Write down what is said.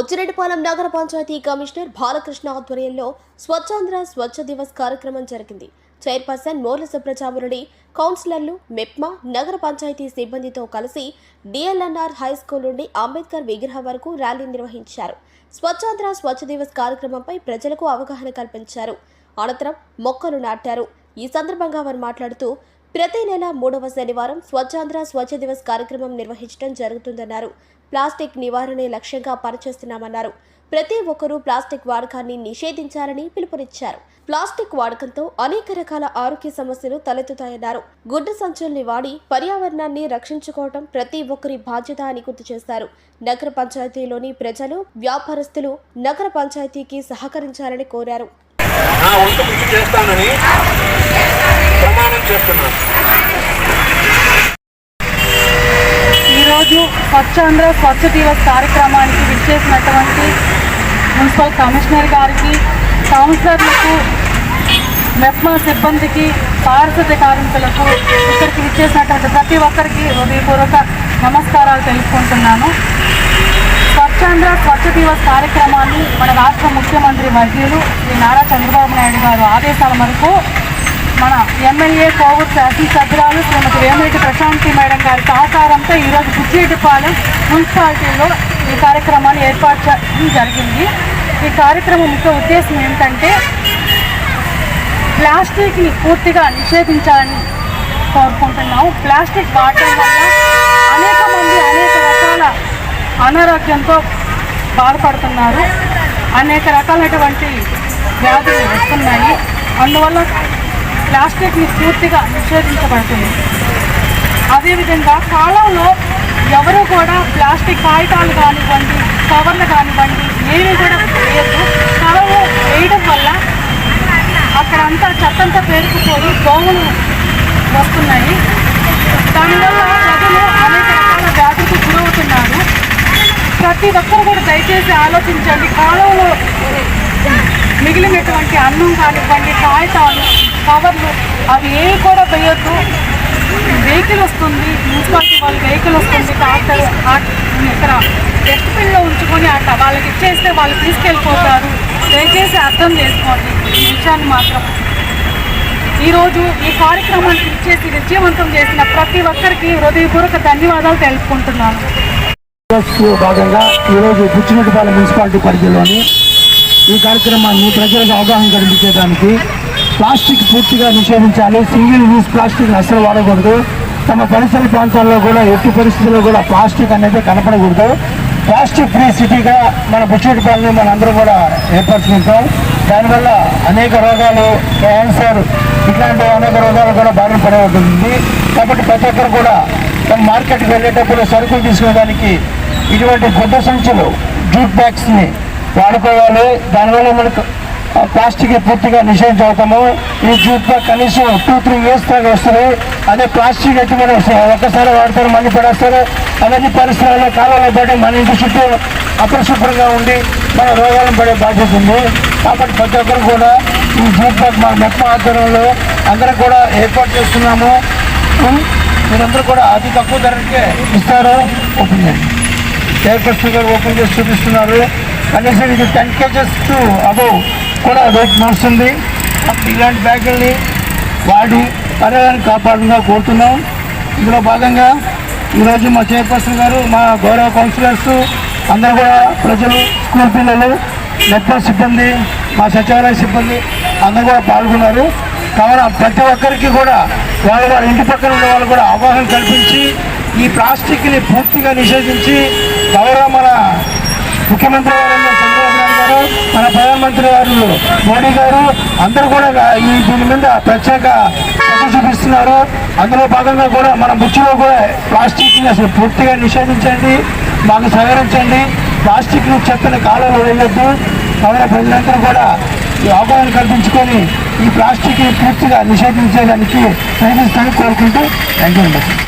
బుచ్చిరెడ్డిపాలెం నగర పంచాయతీ కమిషనర్ బాలకృష్ణ ఆధ్వర్యంలో స్వచ్ఛాంధ్ర స్వచ్ఛ దివస్ కార్యక్రమం జరిగింది. చైర్పర్సన్ మోర్ల సుబ్రజామురడి కౌన్సిలర్లు మెప్మా నగర పంచాయతీ సిబ్బందితో కలిసి డిఎల్ఎన్ఆర్ హై స్కూల్ నుండి అంబేద్కర్ విగ్రహం వరకు ర్యాలీ నిర్వహించారు. స్వచ్ఛాంధ్ర స్వచ్ఛ దివస్ కార్యక్రమంపై ప్రజలకు అవగాహన కల్పించారు. అనంతరం మొక్కలు నాటారు. ఈ సందర్భంగా వారు మాట్లాడుతూ ప్రతి నెల మూడవ శనివారం స్వచ్ఛాంధ్ర స్వచ్ఛ దివస్ కార్యక్రమం నిర్వహించడం జరుగుతుందన్నారు. ప్లాస్టిక్ నివారణే లక్ష్యంగా పనిచేస్తున్నామన్నారు. ప్రతి ఒక్కరూ ప్లాస్టిక్ వాడకాన్ని నిషేధించాలని పిలుపునిచ్చారు. ప్లాస్టిక్ వాడకంతో అనేక రకాల ఆరోగ్య సమస్యలు తలెత్తుతాయన్నారు. గుడ్డ సంచుల్ని వాడి పర్యావరణాన్ని రక్షించుకోవటం ప్రతి ఒక్కరి బాధ్యత అని గుర్తు చేశారు. నగర పంచాయతీలోని ప్రజలు వ్యాపారస్తులు నగర పంచాయతీకి సహకరించాలని కోరారు. చేస్తానని ప్రమాణం చేస్తున్నాను ఈరోజు స్వచ్ఛాంధ్ర స్వచ్ఛ దివస్ కార్యక్రమానికి విచ్చేసినటువంటి మున్సిపల్ కమిషనర్ గారికి కౌన్సిలర్లకు మెప్మా సిబ్బందికి పారిశుద్ధ్య కార్మికులకు ఇక్కడికి విచ్చేసినటువంటి ప్రతి ఒక్కరికి హృదయపూర్వక నమస్కారాలు తెలుపుకుంటున్నాను. స్వచ్ఛాంధ్ర స్వచ్ఛ దివస్ కార్యక్రమాన్ని మన రాష్ట్ర ముఖ్యమంత్రి వర్గీయులు శ్రీ నారా చంద్రబాబు నాయుడు గారు ఆదేశాల మేరకు మన ఎమ్మెల్యే కోవూరు శాసనసభ్యురాలు శ్రీమతి వేమిరెడ్డి ప్రశాంతి మేడం గారి సహకారంతో ఈరోజు బుచ్చిరెడ్డిపాలెం మున్సిపాలిటీలో ఈ కార్యక్రమాన్ని ఏర్పాటు చేయడం జరిగింది. ఈ కార్యక్రమం ముఖ్య ఉద్దేశం ఏంటంటే ప్లాస్టిక్ని పూర్తిగా నిషేధించాలని కోరుకుంటున్నాము. ప్లాస్టిక్ వాడటం వల్ల అనేక మంది అనేక రకాల అనారోగ్యంతో బాధపడుతున్నారు. అనేక రకాలైనటువంటి వ్యాధులు వస్తున్నాయి. అందువల్ల ప్లాస్టిక్ని పూర్తిగా నిషేధించబడుతుంది. అదేవిధంగా కాలంలో ఎవరు కూడా ప్లాస్టిక్ కాగితాలు కానివ్వండి కవర్లు కానివ్వండి ఏవి కూడా వేయద్దు. కవర్లు వేయడం వల్ల అక్కడంతా చెత్తంతా పేరుకుపోయి దోమలు వస్తున్నాయి. దానివల్ల ప్రజలు అనేక రకాల వ్యాధులకు గురవుతున్నారు. ప్రతి ఒక్కరు కూడా దయచేసి ఆలోచించండి. కాలంలో మిగిలినటువంటి అన్నం కానివ్వండి కాగితాలు పవర్లు అవి ఏవి కూడా వేయొద్దు. వెహికల్ వస్తుంది. మున్సిపాలిటీ వాళ్ళ వెహికల్ వస్తుంది. ట్రాక్టర్ ఇక్కడ డస్ట్బిన్లో ఉంచుకొని అట్లా వాళ్ళకి ఇచ్చేస్తే వాళ్ళు తీసుకెళ్ళిపోతారు. దయచేసి అర్థం చేసుకోండి. ఈ విషయాన్ని మాత్రం. ఈరోజు ఈ కార్యక్రమానికి ఇచ్చేసి విజయవంతం చేసిన ప్రతి ఒక్కరికి హృదయపూర్వక ధన్యవాదాలు తెలుపుకుంటున్నాను. భాగంగా ఈరోజు బుచ్చిరెడ్డిపాలెం మున్సిపాలిటీ పరిధిలోని ఈ కార్యక్రమాన్ని ప్రజలకు అవగాహన కల్పించడానికి ప్లాస్టిక్ పూర్తిగా నిషేధించాలి. సింగిల్ యూజ్ ప్లాస్టిక్ అసలు వాడకూడదు. తమ పరిసర ప్రాంతాల్లో కూడా ఎట్టి పరిస్థితుల్లో కూడా ప్లాస్టిక్ అనేది కనపడకూడదు. ప్లాస్టిక్ ఫ్రీ సిటీగా మన బుచ్చిరెడ్డిపాలెం మన అందరం కూడా ఏర్పరచుకుంటాం. దానివల్ల అనేక రోగాలు క్యాన్సర్ ఇట్లాంటి అనేక రోగాలు కూడా బారిన పడవుతుంది కాబట్టి ప్రతి ఒక్కరు కూడా తమ మార్కెట్కి వెళ్ళేటప్పుడు సరుకులు తీసుకోవడానికి ఇటువంటి గుడ్డ సంచులు జూట్ బ్యాగ్స్ని వాడుకోవాలి. దానివల్ల మనకు ప్లాస్టిక్ పూర్తిగా నిషేధించవుతాము ఈ జూట్ బ్యాగ్ కనీసం టూ త్రీ ఇయర్స్ దాకా వస్తుంది. అదే ప్లాస్టిక్ అయితే మనం ఒక్కసారి వాడతారు మళ్ళీ పడేస్తారు. అవన్నీ పరిసరాల్లో కాలంలో పడి మన ఇంటి చుట్టూ అపరిశుభ్రంగా ఉండి మన రోగాలను పడే బాధ్యత ఉంది. కాబట్టి ప్రతి ఒక్కరు కూడా ఈ జూట్ బ్యాగ్ మా మెప్ప ఆధ్వర్యంలో అందరం కూడా ఏర్పాటు చేస్తున్నాము. మీరందరూ కూడా అతి తక్కువ ధరకే ఇస్తారు. ఓపెన్ చేయండి. చైర్పర్సన్ గారు ఓపెన్ చేసి చూపిస్తున్నారు. కనీసం ఇది టెన్ కేజెస్ టు అబౌవ్ కూడా రేట్ నడుస్తుంది ఇలాంటి బ్యాగుల్ని వాడి పర్యావరణం కాపాడుగా కోరుతున్నాం. ఇందులో భాగంగా ఈరోజు మా చైర్పర్సన్ గారు మా గౌరవ కౌన్సిలర్స్ అందరూ కూడా ప్రజలు స్కూల్ పిల్లలు నెట్వర్క్ సిబ్బంది మా సచివాలయ సిబ్బంది అందరూ కూడా పాల్గొన్నారు. కావున ప్రతి ఒక్కరికి కూడా వాళ్ళ వాళ్ళ ఇంటి పక్కన ఉన్న వాళ్ళు కూడా అవగాహన కల్పించి ఈ ప్లాస్టిక్ని పూర్తిగా నిషేధించి గౌరవ మన ముఖ్యమంత్రి గారు చంద్రబాబు మన ప్రధానమంత్రి గారు మోడీ గారు అందరూ కూడా ఈ దీని మీద ప్రత్యేక చూపిస్తున్నారు. అందులో భాగంగా కూడా మన బుచ్చిలో కూడా ప్లాస్టిక్ని అసలు పూర్తిగా నిషేధించండి మాకు సహకరించండి ప్లాస్టిక్ని చెత్తని కాలంలో వేయొద్దు. కావున ప్రజలందరూ కూడా ఈ అవగాహన కల్పించుకొని ఈ ప్లాస్టిక్ని పూర్తిగా నిషేధించేదానికి ప్రయత్నిస్తానని కోరుకుంటూ థ్యాంక్ యూ